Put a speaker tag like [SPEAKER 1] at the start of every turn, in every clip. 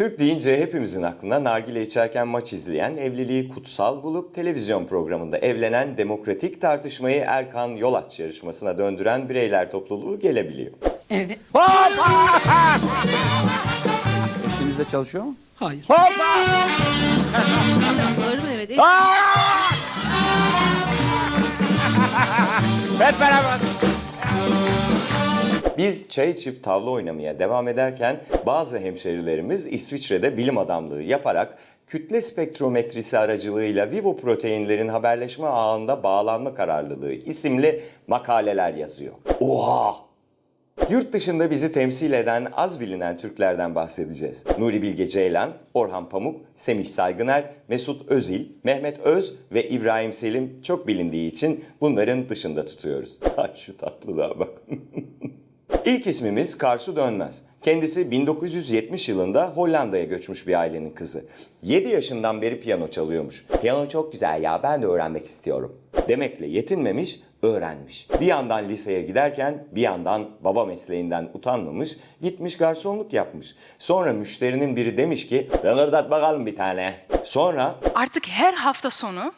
[SPEAKER 1] Türk deyince hepimizin aklına nargile içerken maç izleyen, evliliği kutsal bulup televizyon programında evlenen demokratik tartışmayı Erkan Yolaç yarışmasına döndüren bireyler topluluğu gelebiliyor.
[SPEAKER 2] Evet.
[SPEAKER 3] Eşiniz de çalışıyor mu?
[SPEAKER 2] Hayır.
[SPEAKER 4] Doğru mu evet?
[SPEAKER 3] Hep beraber.
[SPEAKER 1] Biz çay içip tavla oynamaya devam ederken bazı hemşerilerimiz İsviçre'de bilim adamlığı yaparak kütle spektrometrisi aracılığıyla vivo proteinlerin haberleşme ağında bağlanma kararlılığı isimli makaleler yazıyor. Oha! Yurt dışında bizi temsil eden az bilinen Türklerden bahsedeceğiz. Nuri Bilge Ceylan, Orhan Pamuk, Semih Saygıner, Mesut Özil, Mehmet Öz ve İbrahim Selim çok bilindiği için bunların dışında tutuyoruz. Ha şu tatlılığa bak. İlk ismimiz Karsu Dönmez. Kendisi 1970 yılında Hollanda'ya göçmüş bir ailenin kızı. 7 yaşından beri piyano çalıyormuş. Piyano çok güzel ya ben de öğrenmek istiyorum. Demekle yetinmemiş, öğrenmiş. Bir yandan liseye giderken bir yandan baba mesleğinden utanmamış, gitmiş garsonluk yapmış. Sonra müşterinin biri demiş ki "Rönerdat bakalım bir tane. Sonra
[SPEAKER 5] Artık her hafta sonu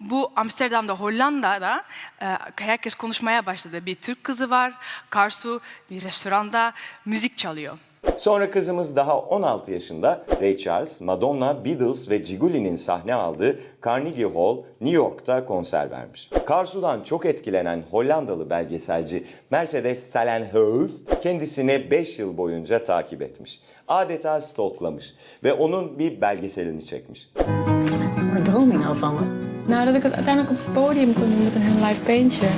[SPEAKER 5] bu Amsterdam'da, Hollanda'da e, herkes konuşmaya başladı. Bir Türk kızı var, Karsu bir restoranda müzik çalıyor.
[SPEAKER 1] Sonra kızımız daha 16 yaşında Ray Charles, Madonna, Beatles ve Giguli'nin sahne aldığı Carnegie Hall, New York'ta konser vermiş. Karsu'dan çok etkilenen Hollandalı belgeselci Mercedes Salenhoef kendisini 5 yıl boyunca takip etmiş. Adeta stalklamış ve onun bir belgeselini çekmiş.
[SPEAKER 6] Droom je nou
[SPEAKER 7] dat ik het uiteindelijk op het podium kon doen met een heel live bandje.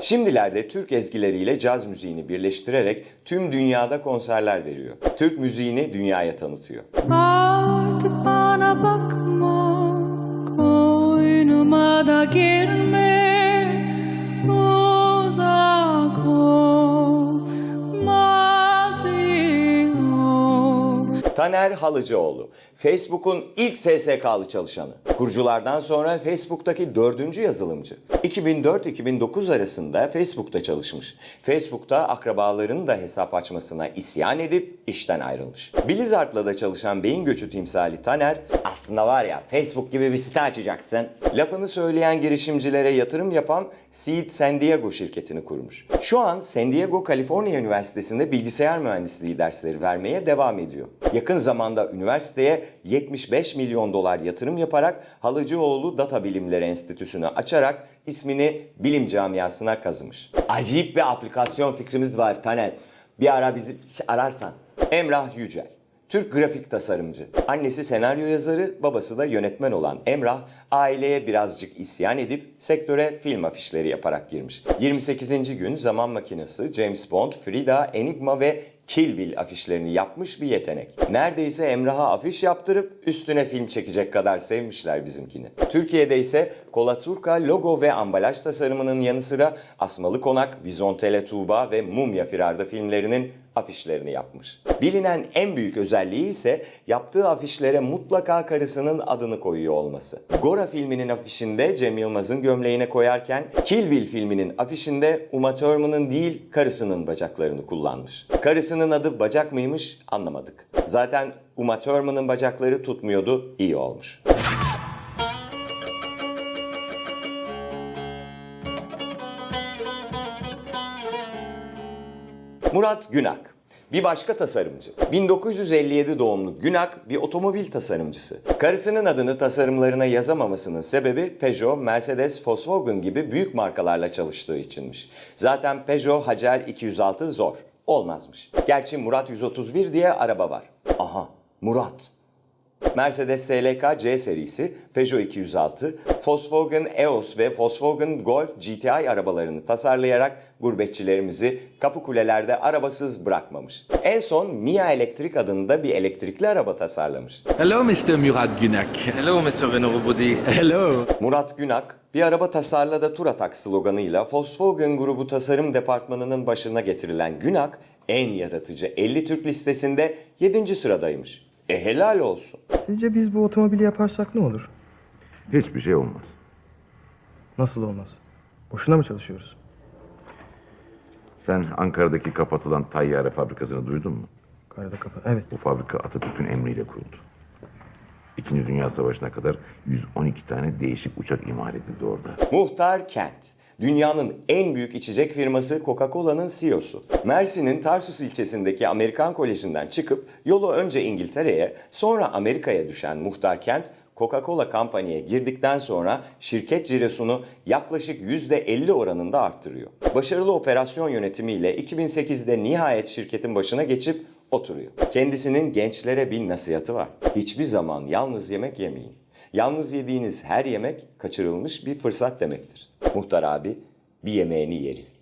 [SPEAKER 1] Şimdilerde Türk ezgileriyle caz müziğini birleştirerek tüm dünyada konserler veriyor. Türk müziğini dünyaya tanıtıyor.
[SPEAKER 8] Artık bana bakma Koynuma da girme
[SPEAKER 1] Taner Halıcıoğlu, Facebook'un ilk SSK'lı çalışanı. Kuruculardan sonra Facebook'taki dördüncü yazılımcı. 2004-2009 arasında Facebook'ta çalışmış. Facebook'ta akrabalarının da hesap açmasına isyan edip işten ayrılmış. Blizzard'la da çalışan beyin göçü timsali Taner, aslında var ya Facebook gibi bir site açacaksın. Lafını söyleyen girişimcilere yatırım yapan Seed San Diego şirketini kurmuş. Şu an San Diego, Kaliforniya Üniversitesi'nde bilgisayar mühendisliği dersleri vermeye devam ediyor. Yakın zamanda üniversiteye 75 milyon dolar yatırım yaparak Halıcıoğlu Data Bilimleri Enstitüsü'nü açarak ismini bilim camiasına kazımış. Acayip bir aplikasyon fikrimiz var Taner. Bir ara bizi ararsan. Emrah Yücel. Türk grafik tasarımcı. Annesi senaryo yazarı, babası da yönetmen olan Emrah, aileye birazcık isyan edip sektöre film afişleri yaparak girmiş. 28. gün Zaman Makinesi, James Bond, Frida, Enigma ve Kill Bill afişlerini yapmış bir yetenek. Neredeyse Emrah'a afiş yaptırıp üstüne film çekecek kadar sevmişler bizimkini. Türkiye'de ise Kolaturka logo ve ambalaj tasarımının yanı sıra Asmalı Konak, Vizontele Tuğba ve Mumya Firarda filmlerinin afişlerini yapmış. Bilinen en büyük özelliği ise yaptığı afişlere mutlaka karısının adını koyuyor olması. Gora filminin afişinde Cem Yılmaz'ın gömleğine koyarken Kill Bill filminin afişinde Uma Thurman'ın değil karısının bacaklarını kullanmış. Karısının adı bacak mıymış anlamadık. Zaten Uma Thurman'ın bacakları tutmuyordu iyi olmuş. Murat Günak. Bir başka tasarımcı. 1957 doğumlu Günak bir otomobil tasarımcısı. Karısının adını tasarımlarına yazamamasının sebebi Peugeot, Mercedes, Volkswagen gibi büyük markalarla çalıştığı içinmiş. Zaten Peugeot Hacer 206 zor. Olmazmış. Gerçi Murat 131 diye araba var. Aha Murat. Mercedes SLK C serisi, Peugeot 206, Volkswagen EOS ve Volkswagen Golf GTI arabalarını tasarlayarak gurbetçilerimizi kapı kulelerde arabasız bırakmamış. En son Mia Elektrik adında bir elektrikli araba tasarlamış.
[SPEAKER 9] Hello, Mr. Murat Günak.
[SPEAKER 10] Hello, Mr. Renaud Body.
[SPEAKER 9] Hello.
[SPEAKER 1] Murat Günak, bir araba tasarla da tur atak sloganıyla Volkswagen grubu tasarım departmanının başına getirilen Günak, en yaratıcı 50 Türk listesinde 7. sıradaymış. E helal olsun.
[SPEAKER 11] Sizce biz bu otomobili yaparsak ne olur?
[SPEAKER 12] Hiçbir şey olmaz.
[SPEAKER 11] Nasıl olmaz? Boşuna mı çalışıyoruz?
[SPEAKER 12] Sen Ankara'daki kapatılan tayyare fabrikasını duydun mu?
[SPEAKER 11] Karada kapı. Evet.
[SPEAKER 12] Bu fabrika Atatürk'ün emriyle kuruldu. İkinci Dünya Savaşı'na kadar 112 tane değişik uçak imal edildi orada.
[SPEAKER 1] Muhtar Kent, dünyanın en büyük içecek firması Coca-Cola'nın CEO'su. Mersin'in Tarsus ilçesindeki Amerikan Koleji'nden çıkıp yolu önce İngiltere'ye sonra Amerika'ya düşen Muhtar Kent, Coca-Cola kampanyaya girdikten sonra şirket cirosunu yaklaşık %50 oranında arttırıyor. Başarılı operasyon yönetimiyle 2008'de nihayet şirketin başına geçip oturuyor. Kendisinin gençlere bir nasihatı var. Hiçbir zaman yalnız yemek yemeyin. Yalnız yediğiniz her yemek kaçırılmış bir fırsat demektir. Muhtar abi bir yemeğini yeriz.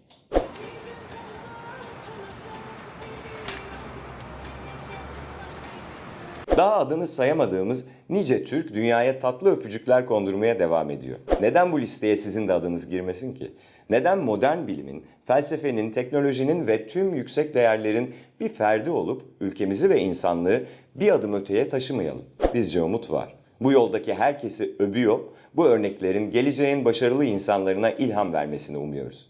[SPEAKER 1] Daha adını sayamadığımız nice Türk dünyaya tatlı öpücükler kondurmaya devam ediyor. Neden bu listeye sizin de adınız girmesin ki? Neden modern bilimin, felsefenin, teknolojinin ve tüm yüksek değerlerin bir ferdi olup ülkemizi ve insanlığı bir adım öteye taşımayalım? Bizce umut var. Bu yoldaki herkesi öbüyor, bu örneklerin geleceğin başarılı insanlarına ilham vermesini umuyoruz.